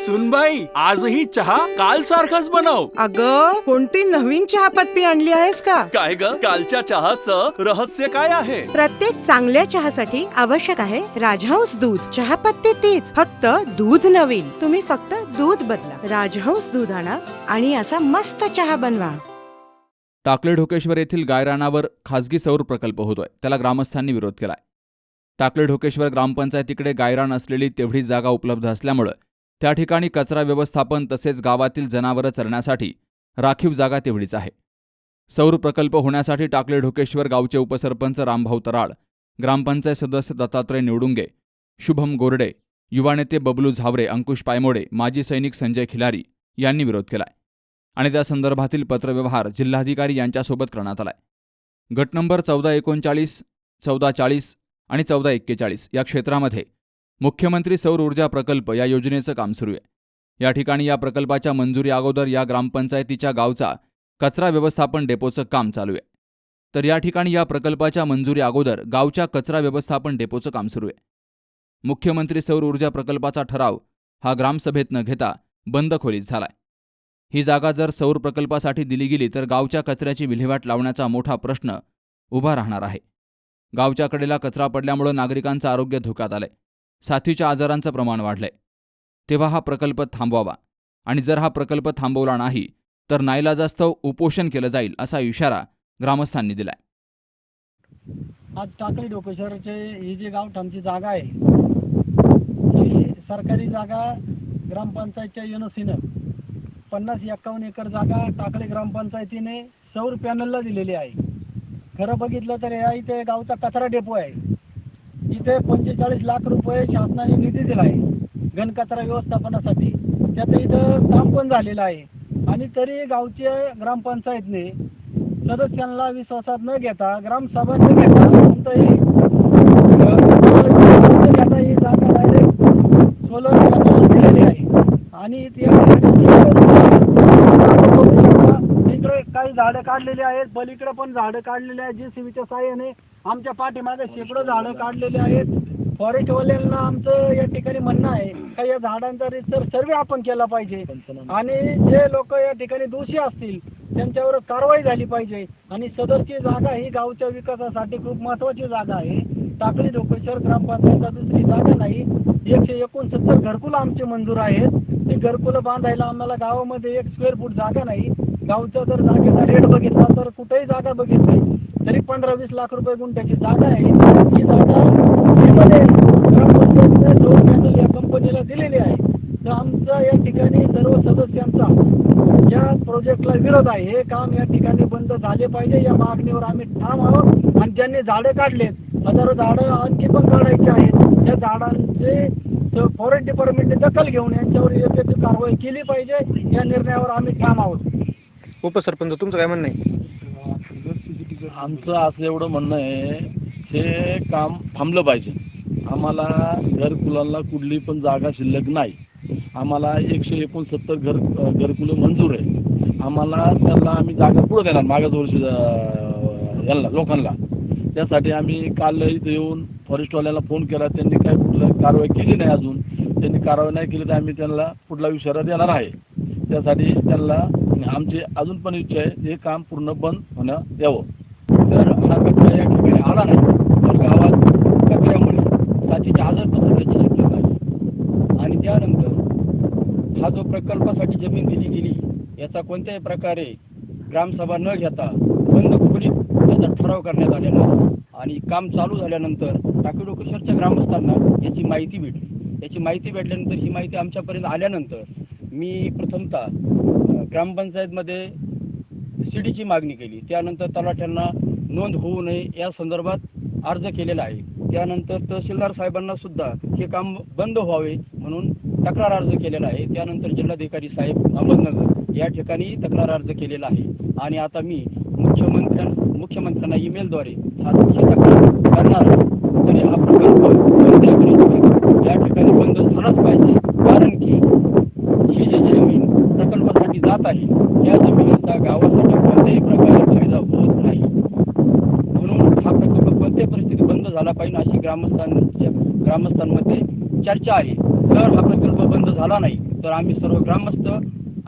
सुनबाई आजही चहा काल सारखाच बनव. अग कोणती नवीन चहापत्ती आणली आहेस का? काय ग? कालच्या चहाचं रहस्य काय आहे? प्रत्येक चांगल्या चहासाठी आवश्यक आहे राजहंस दूध. चहापत्ती तीच फक्त दूध नवीन. तुम्ही फक्त दूध बदला. राजहंस दूध आणा आणि असा मस्त चहा बनवा. टाकले ढोकेश्वर येथील गायरानावर खासगी सौर प्रकल्प होतोय. त्याला ग्रामस्थांनी विरोध केलाय. टाकले ढोकेश्वर ग्रामपंचायतीकडे गायरान असलेली तेवढी जागा उपलब्ध असल्यामुळं त्या ठिकाणी कचरा व्यवस्थापन तसेच गावातील जनावरं चरण्यासाठी राखीव जागा तेवढीच आहे. सौर प्रकल्प होण्यासाठी टाकले ढोकेश्वर गावचे उपसरपंच रामभाऊ तराळ ग्रामपंचायत सदस्य दत्तात्रय निवडुंगे शुभम गोरडे युवा नेते बबलू झावरे अंकुश पायमोडे माजी सैनिक संजय खिलारी यांनी विरोध केलाय. आणि त्या संदर्भातील पत्रव्यवहार जिल्हाधिकारी यांच्यासोबत करण्यात आलाय. गट नंबर चौदा एकोणचाळीस चौदा चाळीस आणि चौदा एक्केचाळीस या क्षेत्रामध्ये मुख्यमंत्री सौर ऊर्जा प्रकल्प या योजनेचं काम सुरू आहे. या ठिकाणी या प्रकल्पाच्या मंजुरी अगोदर या ग्रामपंचायतीच्या गावचा कचरा व्यवस्थापन डेपोचं काम चालू आहे. तर या ठिकाणी या प्रकल्पाच्या मंजुरी अगोदर गावच्या कचरा व्यवस्थापन डेपोचं काम सुरू आहे. मुख्यमंत्री सौर ऊर्जा प्रकल्पाचा ठराव हा ग्रामसभेत न घेता बंद खोलीत झालाय. ही जागा जर सौर प्रकल्पासाठी दिली गेली तर गावच्या कचऱ्याची विल्हेवाट लावण्याचा मोठा प्रश्न उभा राहणार आहे. गावच्या कडेला कचरा पडल्यामुळं नागरिकांचं आरोग्य धोक्यात आलंय. साथीच्या आजारांचं प्रमाण वाढलंय. तेव्हा हा प्रकल्प थांबवावा. आणि जर हा प्रकल्प थांबवला नाही तर नाईलाजास्तव उपोषण केलं जाईल असा इशारा ग्रामस्थांनी दिलाय. आज टाकळी डोकेश्वरचे ही जी गावठाणची जागा आहे ही सरकारी जागा ग्रामपंचायतच्या युनसीनं पन्नास एक्कावन्न एकर जागा टाकळी ग्रामपंचायतीने सौर पॅनलला दिलेली आहे. खरं बघितलं तर या इथे गावचा कचरा डेपो आहे. इथे पंचेचाळीस लाख रुपये शासनाने निधी दिला आहे. घनकचरा व्यवस्थापनासाठी. त्याचं इथं काम पण झालेलं आहे. आणि तरी गावच्या ग्रामपंचायतने सदस्यांना विश्वासात न घेता ग्रामसभा न घेता कोणतंही घेता ही जागा डायरेक्ट सोलर दिलेली आहे. आणि इतिहास झाडं काढलेली आहेत. पलीकडे पण झाडं काढलेली आहेत. जेसीबीच्या साह्याने आमच्या पाठीमागे शेकडो झाडं काढलेली आहेत. फॉरेस्ट वाल्यांना आमचं या ठिकाणी म्हणणं आहे का या झाडांचा रिसर्च सर्वे आपण केला पाहिजे. आणि जे लोक या ठिकाणी दोषी असतील त्यांच्यावर कारवाई झाली पाहिजे. आणि सदरची जागा ही गावच्या विकासासाठी खूप महत्वाची जागा आहे. टाकळी ढोकेश्वर ग्रामपंचायतला दुसरी जागा नाही. एकशे एकोणसत्तर घरकुलं आमचे मंजूर आहेत. ती घरकुलं बांधायला आम्हाला गावामध्ये एक स्क्वेअर फूट जागा नाही. गावच्या जर जागेचा रेट बघितला तर कुठेही जागा बघितली तरी पंधरा वीस लाख रुपये गुंठ्याची जागा आहे. ही जागा या कंपनीला दिलेली आहे तर आमचा या ठिकाणी सर्व सदस्यांचा या प्रोजेक्टला विरोध आहे हे काम या ठिकाणी बंद झाले पाहिजे. या मागणीवर आम्ही ठाम आहोत. आणि ज्यांनी झाडे काढलेत हजारो झाडं आणखी पण काढायची आहेत. त्या झाडांचे फॉरेस्ट डिपार्टमेंटने दखल घेऊन यांच्यावर योग्य ती कारवाई केली पाहिजे. या निर्णयावर आम्ही ठाम आहोत. उपसरपंच तुमचं काय म्हणणं आहे? आमचं असं एवढं म्हणणं आहे हे काम थांबलं पाहिजे. आम्हाला घरकुलांना कुठली पण जागा शिल्लक नाही. आम्हाला एकशे एकोणसत्तर घर घरकुलं मंजूर आहे. आम्हाला त्यांना आम्ही जागा पुढे देणार मागास वर्षी यांना लोकांना. त्यासाठी आम्ही काल इथं येऊन फॉरेस्टवाल्याला फोन केला. त्यांनी काय कुठलं कारवाई केली नाही अजून. त्यांनी कारवाई नाही केली तर आम्ही त्यांना पुढला इशारा देणार आहे. त्यासाठी त्यांना आमची अजून पण इच्छा आहे हे काम पूर्ण बंद होणं यावं तर हा कचरा या ठिकाणी आला नाही. तर गावात कचऱ्यामुळे साथीचे आजार पसरण्याची शक्यता आहे. आणि त्यानंतर हा जो प्रकल्पासाठी जमीन दिली गेली याचा कोणत्याही प्रकारे ग्रामसभा न घेता बंद खोलीत त्याचा ठराव करण्यात आलेला आणि काम चालू झाल्यानंतर टाकीडोकेश्वरच्या ग्रामस्थांना याची माहिती भेटली. याची माहिती भेटल्यानंतर ही माहिती आमच्यापर्यंत आल्यानंतर मी प्रथमतः ग्रामपंचायतमध्ये सीडीची मागणी केली. त्यानंतर तलाठ्यांना नोंद होऊ नये या संदर्भात अर्ज केलेला आहे. त्यानंतर तहसीलदार साहेबांना सुद्धा हे काम बंद व्हावे म्हणून तक्रार अर्ज केलेला आहे. त्यानंतर जिल्हाधिकारी साहेब अहमदनगर या ठिकाणी तक्रार अर्ज केलेला आहे. आणि आता मी मुख्यमंत्र्यां मुख्यमंत्र्यांना ईमेलद्वारे तक्रार करणार तरी हा प्रकल्प या ठिकाणी बंद झालाच पाहिजे. कारण की ही जी जमीन जात आहे. या जमिनीचा गावासाठी कोणत्याही प्रकारे फायदा होत नाही. म्हणून हा प्रकल्प कोणत्याही परिस्थितीत बंद झाला पाहिजे अशी ग्रामस्थांच्या ग्रामस्थांमध्ये चर्चा आहे. जर हा प्रकल्प बंद झाला नाही तर आम्ही सर्व ग्रामस्थ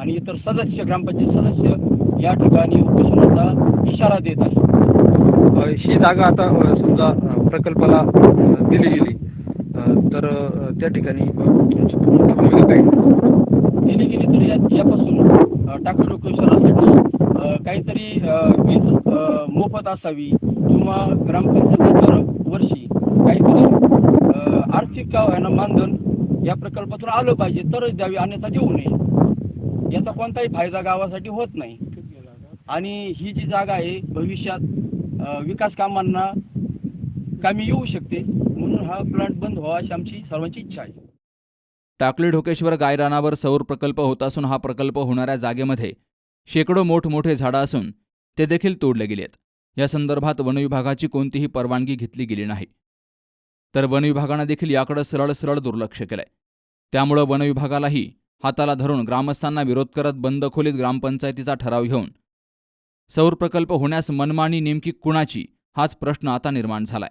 आणि इतर सदस्य ग्रामपंचायत सदस्य या ठिकाणी उपोषणाचा इशारा देत आहे. ही जागा आता समजा प्रकल्पाला दिली गेली. तर त्या ठिकाणी तुमची पूर्ण भूमिका काय दिली गेली तरी यापासून टाकू नको लोकेश्वरासाठी काहीतरी वीज मोफत असावी किंवा ग्रामपंचायत वर्षी काहीतरी आर्थिक मानधन या प्रकल्पातून आलं पाहिजे तरच द्यावी. अन्यथा देऊ नये. याचा कोणताही फायदा गावासाठी होत नाही. आणि ही जी जागा आहे भविष्यात विकास कामांना कामी येऊ शकते. म्हणून हा प्लांट बंद व्हावा अशी आमची सर्वांची इच्छा आहे. टाकळी ढोकेश्वर गायरानावर सौर प्रकल्प होत असून हा प्रकल्प होणाऱ्या जागेमध्ये शेकडो मोठमोठे झाडं असून ते देखील तोडले गेलेत. या संदर्भात वनविभागाची कोणतीही परवानगी घेतली गेली नाही. तर वनविभागानं देखील याकडे सरळ सरळ दुर्लक्ष केलंय. त्यामुळं वनविभागालाही हाताला धरून ग्रामस्थांना विरोध करत बंद खोलीत ग्रामपंचायतीचा ठराव घेऊन सौर प्रकल्प होण्यास मनमानी नेमकी कुणाची हाच प्रश्न आता निर्माण झालाय.